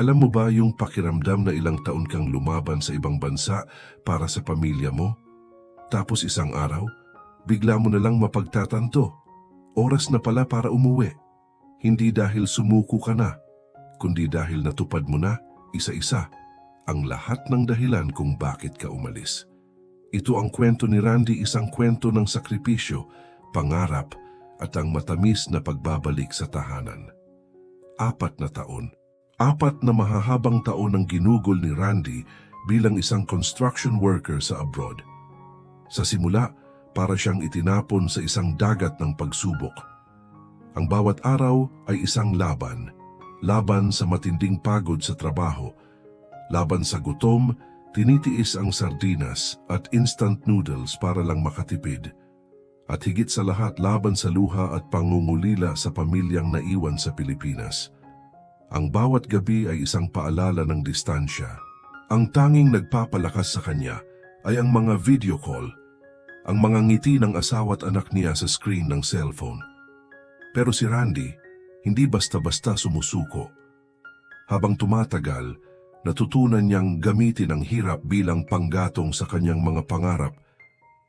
Alam mo ba yung pakiramdam na ilang taon kang lumaban sa ibang bansa para sa pamilya mo? Tapos isang araw, bigla mo na lang mapagtatanto. Oras na pala para umuwi. Hindi dahil sumuko ka na, kundi dahil natupad mo na, isa-isa, ang lahat ng dahilan kung bakit ka umalis. Ito ang kwento ni Randy, isang kwento ng sakripisyo, pangarap, at ang matamis na pagbabalik sa tahanan. Apat na taon. Apat na mahahabang taon ang ginugol ni Randy bilang isang construction worker sa abroad. Sa simula, para siyang itinapon sa isang dagat ng pagsubok. Ang bawat araw ay isang laban. Laban sa matinding pagod sa trabaho. Laban sa gutom, tinitiis ang sardinas at instant noodles para lang makatipid. At higit sa lahat laban sa luha at pangungulila sa pamilyang naiwan sa Pilipinas. Ang bawat gabi ay isang paalala ng distansya. Ang tanging nagpapalakas sa kanya ay ang mga video call, ang mga ngiti ng asawa at anak niya sa screen ng cellphone. Pero si Randy, hindi basta-basta sumusuko. Habang tumatagal, natutunan niyang gamitin ang hirap bilang panggatong sa kanyang mga pangarap.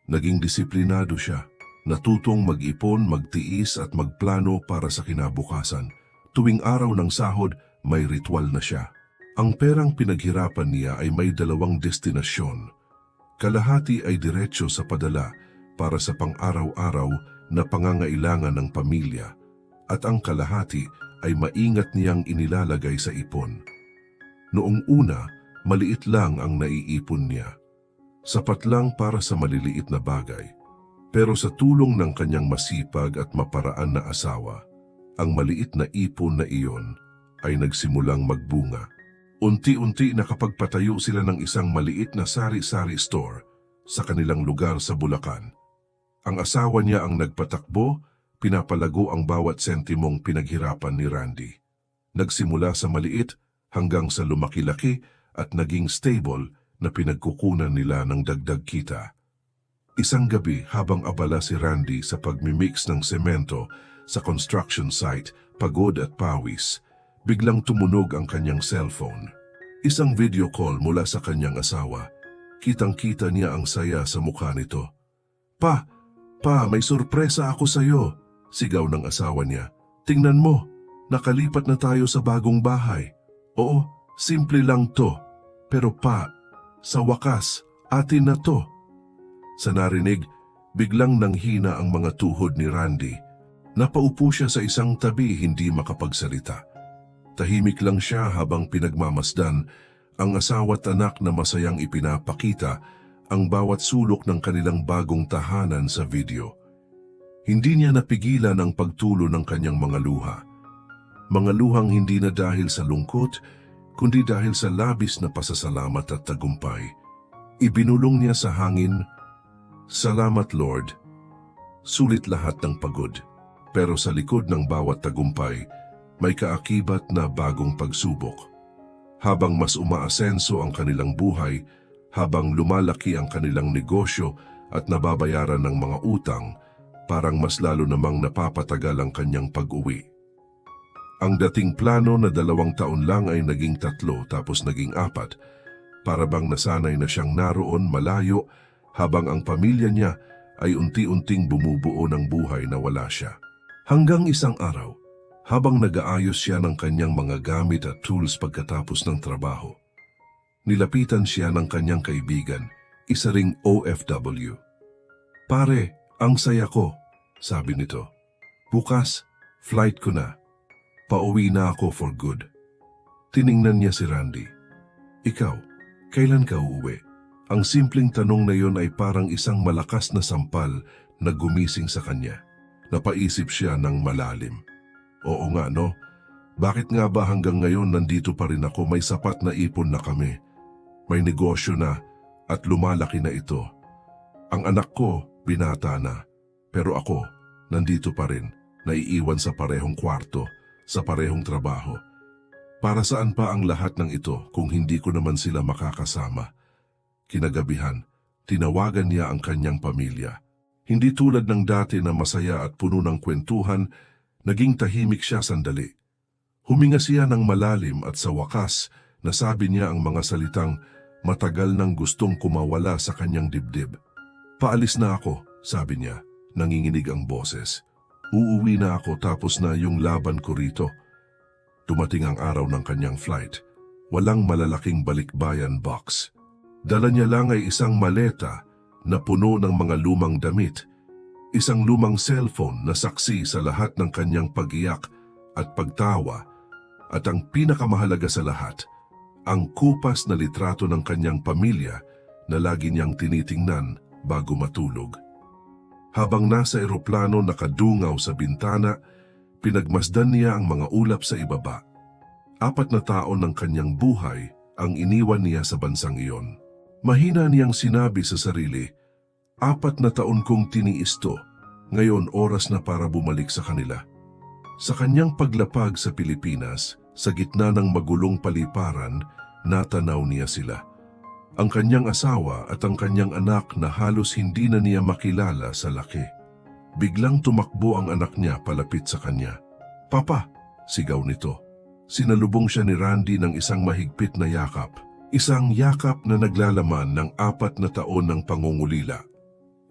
Naging disiplinado siya, natutong mag-ipon, magtiis at magplano para sa kinabukasan. Tuwing araw ng sahod, may ritual na siya. Ang perang pinaghirapan niya ay may dalawang destinasyon. Kalahati ay diretsyo sa padala para sa pang-araw-araw na pangangailangan ng pamilya at ang kalahati ay maingat niyang inilalagay sa ipon. Noong una, maliit lang ang naiipon niya. Sapat lang para sa maliliit na bagay. Pero sa tulong ng kanyang masipag at maparaan na asawa, ang maliit na ipon na iyon ay nagsimulang magbunga. Unti-unti nakapagpatayo sila ng isang maliit na sari-sari store sa kanilang lugar sa Bulacan. Ang asawa niya ang nagpatakbo, pinapalago ang bawat sentimong pinaghirapan ni Randy. Nagsimula sa maliit hanggang sa lumaki-laki at naging stable na pinagkukunan nila ng dagdag kita. Isang gabi habang abala si Randy sa pagmimix ng semento sa construction site, pagod at pawis, biglang tumunog ang kanyang cellphone. Isang video call mula sa kanyang asawa. Kitang-kita niya ang saya sa mukha nito. Pa, pa, may sorpresa ako sa'yo, sigaw ng asawa niya. Tingnan mo, nakalipat na tayo sa bagong bahay. Oo, simple lang to. Pero pa, sa wakas, atin na to. Sa narinig, biglang nanghina ang mga tuhod ni Randy. Napaupo siya sa isang tabi hindi makapagsalita. Tahimik lang siya habang pinagmamasdan ang asawa't anak na masayang ipinapakita ang bawat sulok ng kanilang bagong tahanan sa video. Hindi niya napigilan ang pagtulo ng kanyang mga luha. Mga luhang hindi na dahil sa lungkot, kundi dahil sa labis na pasasalamat at tagumpay. Ibinulong niya sa hangin, Salamat Lord. Sulit lahat ng pagod, pero sa likod ng bawat tagumpay, may kaakibat na bagong pagsubok. Habang mas umaasenso ang kanilang buhay, habang lumalaki ang kanilang negosyo at nababayaran ng mga utang, parang mas lalo namang napapatagal ang kanyang pag-uwi. Ang dating plano na dalawang taon lang ay naging tatlo tapos naging apat, para bang nasanay na siyang naroon malayo habang ang pamilya niya ay unti-unting bumubuo ng buhay na wala siya. Hanggang isang araw, habang nag-aayos siya ng kanyang mga gamit at tools pagkatapos ng trabaho, nilapitan siya ng kanyang kaibigan, isa ring OFW. Pare, ang saya ko, sabi nito. Bukas, flight ko na. Pauwi na ako for good. Tiningnan niya si Randy. Ikaw, kailan ka uuwi? Ang simpleng tanong na yon ay parang isang malakas na sampal na gumising sa kanya. Napaisip siya ng malalim. Oo nga no, bakit nga ba hanggang ngayon nandito pa rin ako may sapat na ipon na kami? May negosyo na at lumalaki na ito. Ang anak ko, binata na. Pero ako, nandito pa rin, naiiwan sa parehong kwarto, sa parehong trabaho. Para saan pa ang lahat ng ito kung hindi ko naman sila makakasama? Kinagabihan, tinawagan niya ang kanyang pamilya. Hindi tulad ng dati na masaya at puno ng kwentuhan, naging tahimik siya sandali. Huminga siya ng malalim at sa wakas, nasabi niya ang mga salitang matagal nang gustong kumawala sa kanyang dibdib. Paalis na ako, sabi niya, nanginginig ang boses. Uuwi na ako tapos na yung laban ko rito. Dumating ang araw ng kanyang flight. Walang malalaking balikbayan box. Dala niya lang ay isang maleta na puno ng mga lumang damit. Isang lumang cellphone na saksi sa lahat ng kanyang pag-iyak at pagtawa. At ang pinakamahalaga sa lahat, ang kupas na litrato ng kanyang pamilya na lagi niyang tinitingnan bago matulog. Habang nasa eroplano nakadungaw sa bintana, pinagmasdan niya ang mga ulap sa ibaba. Apat na taon ng kanyang buhay ang iniwan niya sa bansang iyon. Mahina niyang sinabi sa sarili, apat na taon kong tiniis to, ngayon oras na para bumalik sa kanila. Sa kanyang paglapag sa Pilipinas, sa gitna ng magulong paliparan, natanaw niya sila. Ang kanyang asawa at ang kanyang anak na halos hindi na niya makilala sa laki. Biglang tumakbo ang anak niya palapit sa kanya. Papa, sigaw nito. Sinalubong siya ni Randy ng isang mahigpit na yakap. Isang yakap na naglalaman ng apat na taon ng pangungulila.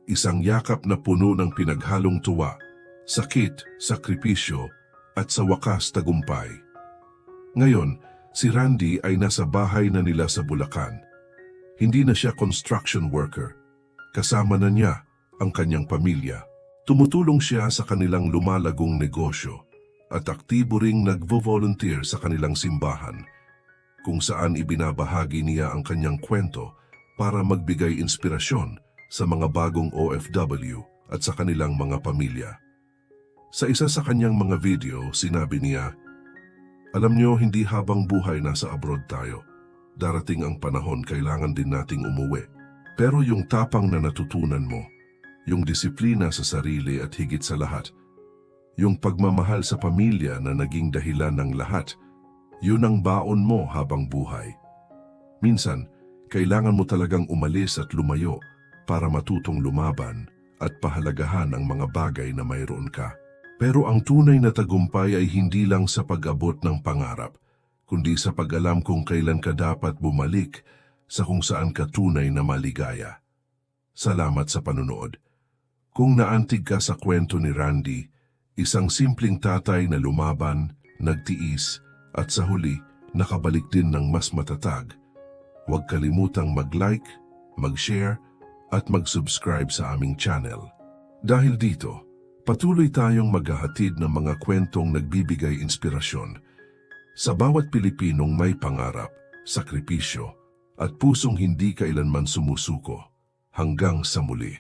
Isang yakap na puno ng pinaghalong tuwa, sakit, sakripisyo, at sa wakas tagumpay. Ngayon, si Randy ay nasa bahay na nila sa Bulacan. Hindi na siya construction worker. Kasama na niya ang kanyang pamilya. Tumutulong siya sa kanilang lumalagong negosyo at aktibo ring nagvo-volunteer sa kanilang simbahan kung saan ibinabahagi niya ang kanyang kwento para magbigay inspirasyon sa mga bagong OFW at sa kanilang mga pamilya. Sa isa sa kanyang mga video, sinabi niya, Alam niyo, hindi habang buhay nasa abroad tayo. Darating ang panahon, kailangan din nating umuwi. Pero yung tapang na natutunan mo, yung disiplina sa sarili at higit sa lahat, yung pagmamahal sa pamilya na naging dahilan ng lahat, yun ang baon mo habang buhay. Minsan, kailangan mo talagang umalis at lumayo para matutong lumaban at pahalagahan ang mga bagay na mayroon ka. Pero ang tunay na tagumpay ay hindi lang sa pag-abot ng pangarap, kundi sa pag-alam kung kailan ka dapat bumalik sa kung saan ka tunay na maligaya. Salamat sa panunood. Kung naantig ka sa kwento ni Randy, isang simpleng tatay na lumaban, nagtiis, at sa huli, nakabalik din ng mas matatag, huwag kalimutang mag-like, mag-share, at mag-subscribe sa aming channel. Dahil dito, patuloy tayong maghahatid ng mga kwentong nagbibigay inspirasyon sa bawat Pilipinong may pangarap, sakripisyo, at pusong hindi kailanman sumusuko hanggang sa muli.